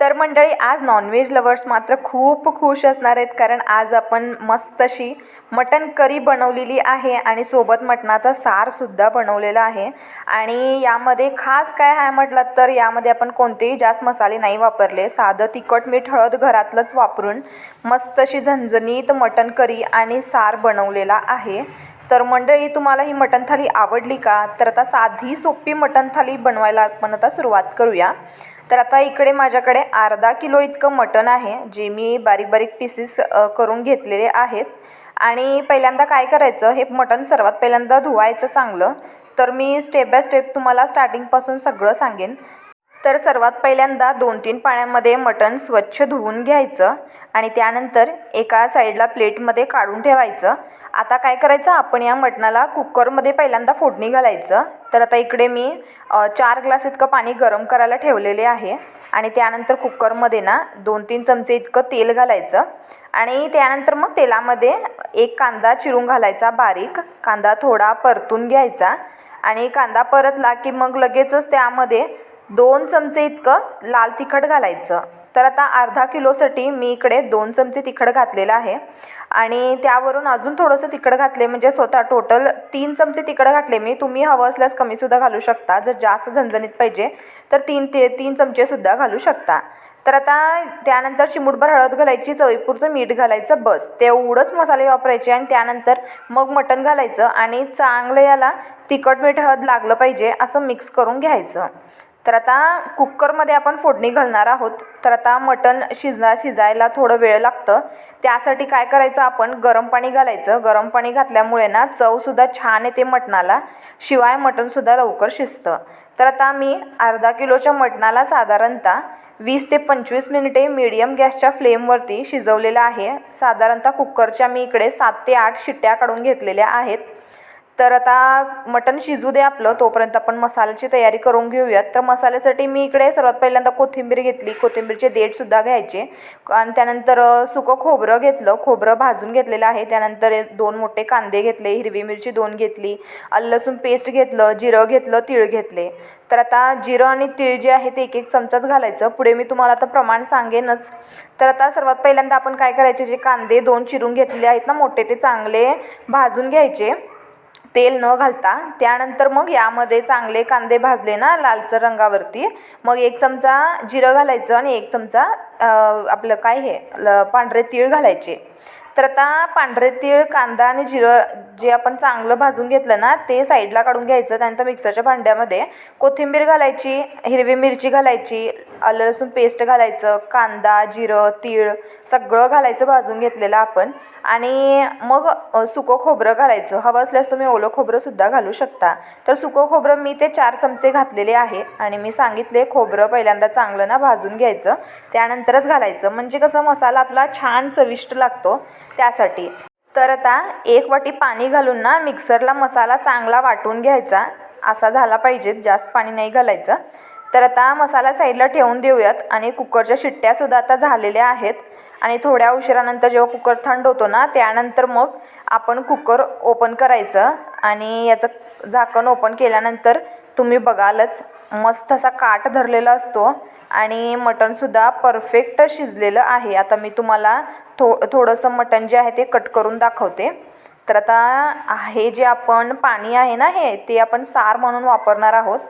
तर मंडळी आज नॉनव्हेज लवर्स मात्र खूप खुश असणार आहेत कारण आज आपण मस्त अशी मटन करी बनवलेली आहे आणि सोबत मटणाचा सारसुद्धा बनवलेला आहे. आणि यामध्ये खास काय आहे म्हटलं तर यामध्ये आपण कोणतेही जास्त मसाले नाही वापरले. साधं तिखट मीठ हळद घरातलंच वापरून मस्त अशी झणझणीत मटन करी आणि सार बनवलेला आहे. तर मंडळी तुम्हाला ही मटण थाली आवडली का? तर आता साधी सोपी मटण थाली बनवायला आपण आता सुरुवात करूया. तर आता इकडे माझ्याकडे अर्धा किलो इतकं मटण आहे जे मी बारीक बारीक पीसेस करून घेतलेले आहेत. आणि पहिल्यांदा काय करायचं हे मटण सर्वात पहिल्यांदा धुवायचं चांगलं. तर मी स्टेप बाय स्टेप तुम्हाला स्टार्टिंगपासून सगळं सांगेन. तर सर्वात पहिल्यांदा दोन तीन पाण्यामध्ये मटण स्वच्छ धुवून घ्यायचं आणि त्यानंतर एका साईडला प्लेटमध्ये काढून ठेवायचं. आता काय करायचं? आपण या मटणाला कुकरमध्ये पहिल्यांदा फोडणी घालायचं. तर आता इकडे मी चार ग्लास इतकं पाणी गरम करायला ठेवलेले आहे. आणि त्यानंतर कुकरमध्ये ना दोन तीन चमचे इतकं तेल घालायचं. आणि त्यानंतर मग तेलामध्ये एक कांदा चिरून घालायचा बारीक. कांदा थोडा परतून घ्यायचा. आणि कांदा परतला की मग लगेचच त्यामध्ये दोन चमचे इतकं लाल तिखट घालायचं. तर आता अर्धा किलोसाठी मी इकडे दोन चमचे तिखट घातलेलं आहे. आणि त्यावरून अजून थोडंसं तिखट घातले म्हणजे स्वतः टोटल तीन चमचे तिखट घातले. मी तुम्ही हवं असल्यास कमीसुद्धा घालू शकता. जर जास्त झणझणीत पाहिजे तर तीन ते तीन चमचेसुद्धा घालू शकता. तर आता त्यानंतर चिमूटभर हळद घालायची चवीपुरतं मीठ घालायचं बस. तेवढंच मसाले वापरायचे आणि त्यानंतर मग मटण घालायचं आणि चांगलं याला तिखट मीठ हळद लागलं पाहिजे असं मिक्स करून घ्यायचं. तर आता कुकरमध्ये आपण फोडणी घालणार आहोत. तर आता मटण शिजा शिजायला थोडं वेळ लागतं. त्यासाठी काय करायचं आपण? गरम पाणी घालायचं. गरम पाणी घातल्यामुळे ना चवसुद्धा छान येते मटणाला. शिवाय मटणसुद्धा लवकर शिजतं. तर आता मी अर्धा किलोच्या मटणाला साधारणतः वीस ते पंचवीस मिनिटे मीडियम गॅसच्या फ्लेमवरती शिजवलेलं आहे. साधारणतः कुकरच्या मी इकडे सात ते आठ शिट्ट्या काढून घेतलेल्या आहेत. तर आता मटण शिजू दे आपलं तोपर्यंत आपण मसाल्याची तयारी करून घेऊयात. तर मसाल्यासाठी मी इकडे सर्वात पहिल्यांदा कोथिंबीर घेतली. कोथिंबीरचे देठसुद्धा घ्यायचे. आणि त्यानंतर सुकं खोबरं घेतलं. खोबरं भाजून घेतलेलं आहे. त्यानंतर दोन मोठे कांदे घेतले. हिरवी मिरची दोन घेतली. लसूण पेस्ट घेतलं. जिरं घेतलं. तीळ घेतले. तर आता जिरं आणि तीळ जे आहे ते एक एक चमचाच घालायचं. पुढे मी तुम्हाला आता प्रमाण सांगेनच. तर आता सर्वात पहिल्यांदा आपण काय करायचे? जे कांदे दोन चिरून घेतलेले आहेत ना मोठे ते चांगले भाजून घ्यायचे. तेल न घालता त्यानंतर मग यामध्ये चांगले कांदे भाजले ना लालसर रंगावरती मग एक चमचा जिरं घालायचं आणि एक चमचा आपलं काय हे ल पांढरे तीळ घालायचे. तर आता पांढरे तीळ कांदा आणि जिरं जे आपण चांगलं भाजून घेतलं ना ते साईडला काढून घ्यायचं. त्यानंतर मिक्सरच्या भांड्यामध्ये कोथिंबीर घालायची हिरवी मिरची घालायची आलं लसूण पेस्ट घालायचं कांदा जिरं तीळ सगळं घालायचं भाजून घेतलेलं आपण. आणि मग सुकं खोबरं घालायचं. हवं असल्यास तुम्ही ओलं खोबरंसुद्धा घालू शकता. तर सुकं खोबरं मी ते चार चमचे घातलेले आहे आणि मी सांगितले खोबरं पहिल्यांदा चांगलं ना भाजून घ्यायचं. त्यानंतरच घालायचं. म्हणजे कसं मसाला आपला छान चविष्ट लागतो त्यासाठी. तर आता एक वाटी पाणी घालून ना मिक्सरला मसाला चांगला वाटून घ्यायचा. असा झाला पाहिजे जास्त पाणी नाही घालायचं. तर आता मसाला साईडला ठेवून देऊयात आणि कुकरच्या शिट्ट्यासुद्धा आता झालेल्या आहेत. आणि थोड्या उशिरानंतर जेव्हा कुकर थंड होतो ना त्यानंतर मग आपण कुकर ओपन करायचं. आणि याचं झाकण ओपन केल्यानंतर तुम्ही बघालच मस्त असा काट धरलेला असतो. आणि मटणसुद्धा परफेक्ट शिजलेलं आहे. आता मी तुम्हाला थो थोडंसं मटण जे आहे ते कट करून दाखवते. तर आता हे जे आपण पाणी आहे ना हे ते आपण सार म्हणून वापरणार आहोत.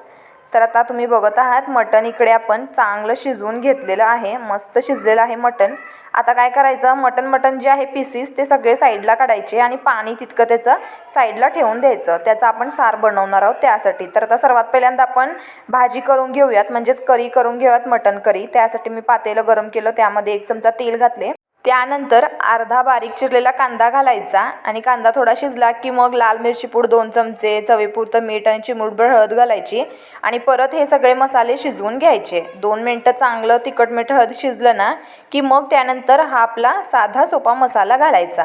तर आता तुम्ही बघत आहात मटण इकडे आपण चांगलं शिजवून घेतलेलं आहे मस्त शिजलेलं आहे मटण. आता काय करायचं मटण मटण जे आहे पीसीस ते सगळे साईडला काढायचे आणि पाणी तितकं त्याचं साईडला ठेवून द्यायचं. त्याचं आपण सार बनवणार आहोत त्यासाठी. तर आता सर्वात पहिल्यांदा आपण भाजी करून घेऊयात म्हणजेच करी करून घेऊयात मटण करी. त्यासाठी मी पातेलं गरम केलं त्यामध्ये एक चमचा तेल घातले. त्यानंतर अर्धा बारीक चिरलेला कांदा घालायचा आणि कांदा थोडा शिजला की मग लाल मिरची पूड दोन चमचे चवीपुरतं मीठ आणि चिमूटभर हळद घालायची आणि परत हे सगळे मसाले शिजवून घ्यायचे. दोन मिनटं चांगलं तिखट मीठ हळद शिजलं ना की मग त्यानंतर हा आपला साधा सोपा मसाला घालायचा.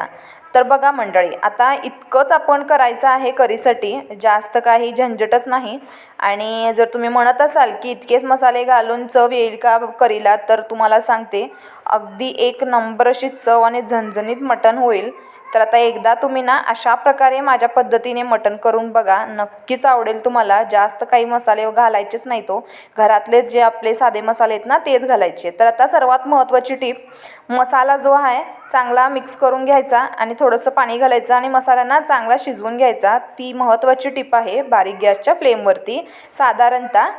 तर बघा मंडळी आता इतकंच आपण करायचं आहे करीसाठी जास्त काही झंझटच नाही. आणि जर तुम्ही म्हणत असाल की इतकेच मसाले घालून चव येईल का करीला तर तुम्हाला सांगते अगदी एक नंबर अशी चव आणि झणझणीत मटण होईल. तर आता एकदा तुम्ही ना अशा प्रकारे माझ्या पद्धतीने मटण करून बघा नक्कीच आवडेल तुम्हाला. जास्त काही मसाले घालायचेच नाही तो. घरातले जे आपले साधे मसाले आहेत ना तेच घालायचे. तर आता सर्वात महत्त्वाची टीप मसाला जो आहे चांगला मिक्स करून घ्यायचा आणि थोडंसं पाणी घालायचं आणि मसाल्यांना चांगला शिजवून घ्यायचा. ती महत्त्वाची टीप आहे बारीक गॅसच्या फ्लेमवरती साधारणतः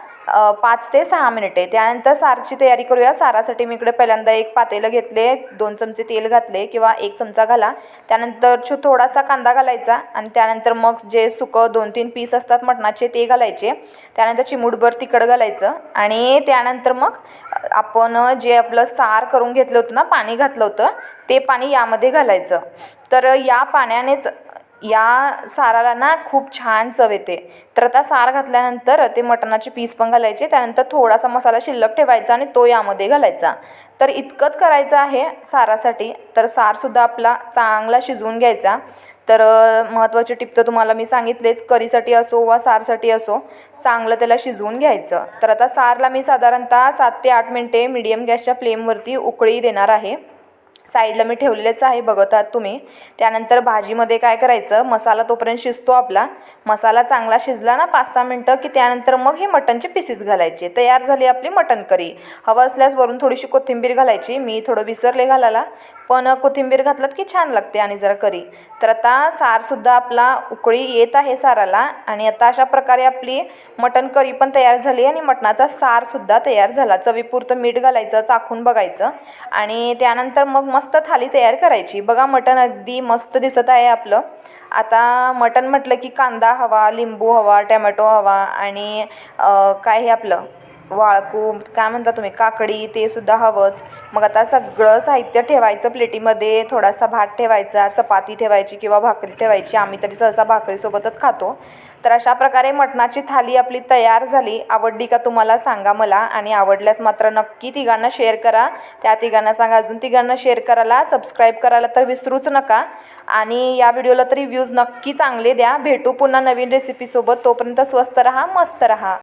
पाच ते सहा मिनिटे त्यानंतर सारची तयारी करूया. सारासाठी मी इकडे पहिल्यांदा एक पातेलं घेतले दोन चमचे तेल घातले किंवा एक चमचा घाला. त्यानंतर छो थोडासा कांदा घालायचा आणि त्यानंतर मग जे सुकं दोन तीन पीस असतात मटणाचे ते घालायचे. त्यानंतर चिमूटभर तिखट घालायचं आणि त्यानंतर मग आपण जे आपलं सार करून घेतलं होतं ना पाणी घातलं होतं ते पाणी यामध्ये घालायचं. तर या पाण्यानेच या साराला ना खूप छान चव येते. तर आता सार घातल्यानंतर ते मटणाचे पीस पण घालायचे त्यानंतर थोडासा मसाला शिल्लक ठेवायचा आणि तो यामध्ये घालायचा. तर इतकंच करायचं आहे सारासाठी. तर सारसुद्धा आपला चांगला शिजवून घ्यायचा. तर महत्त्वाची टिप तर तुम्हाला मी सांगितलेच करीसाठी असो वा सारसाठी असो चांगलं त्याला शिजवून घ्यायचं. तर आता सारला मी साधारणतः सात ते आठ मिनटे मीडियम गॅसच्या फ्लेमवरती उकळी देणार आहे. साईडला मी ठेवलेलेच आहे बघत आहात तुम्ही. त्यानंतर भाजीमध्ये काय करायचं? मसाला तोपर्यंत शिजतो आपला. मसाला चांगला शिजला ना पाच सहा मिनटं की त्यानंतर मग हे मटणचे पीसेस घालायचे. तयार झाली आपली मटण करी. हवं असल्यास वरून थोडीशी कोथिंबीर घालायची. मी थोडं विसरले घालायला. पण कोथिंबीर घातलात की छान लागते आणि जरा करी. तर आता सारसुद्धा आपला उकळी येत आहे साराला. आणि आता अशा प्रकारे आपली मटण करी पण तयार झाली आणि मटणाचा सारसुद्धा तयार झाला. चवीपुरतं मीठ घालायचं चाखून बघायचं. आणि त्यानंतर मग मस्त थाली तयार करायची. बघा मटण अगदी मस्त दिसत आहे आपलं. आता मटण म्हटलं की कांदा हवा लिंबू हवा टॅमॅटो हवा आणि काय हे आपलं? वाळकू काय म्हणता तुम्ही काकडी ते सुद्धा हवंच. मग आता सगळं साहित्य ठेवायचं प्लेटीमध्ये थोडासा भात ठेवायचा चपाती ठेवायची किंवा भाकरी ठेवायची. आम्ही तरी सहसा भाकरीसोबतच खातो. तर अशा प्रकारे मटणाची थाली आपली तयार झाली. आवडली का तुम्हाला सांगा मला. आणि आवडल्यास मात्र नक्की तिघांना शेअर करा. त्या तिघांना सांगा. अजून तिघांना शेअर करायला सबस्क्राईब करायला तर विसरूच नका. आणि या व्हिडिओला तरी व्ह्यूज नक्की चांगले द्या. भेटू पुन्हा नवीन रेसिपीसोबत तोपर्यंत स्वस्त रहा मस्त रहा.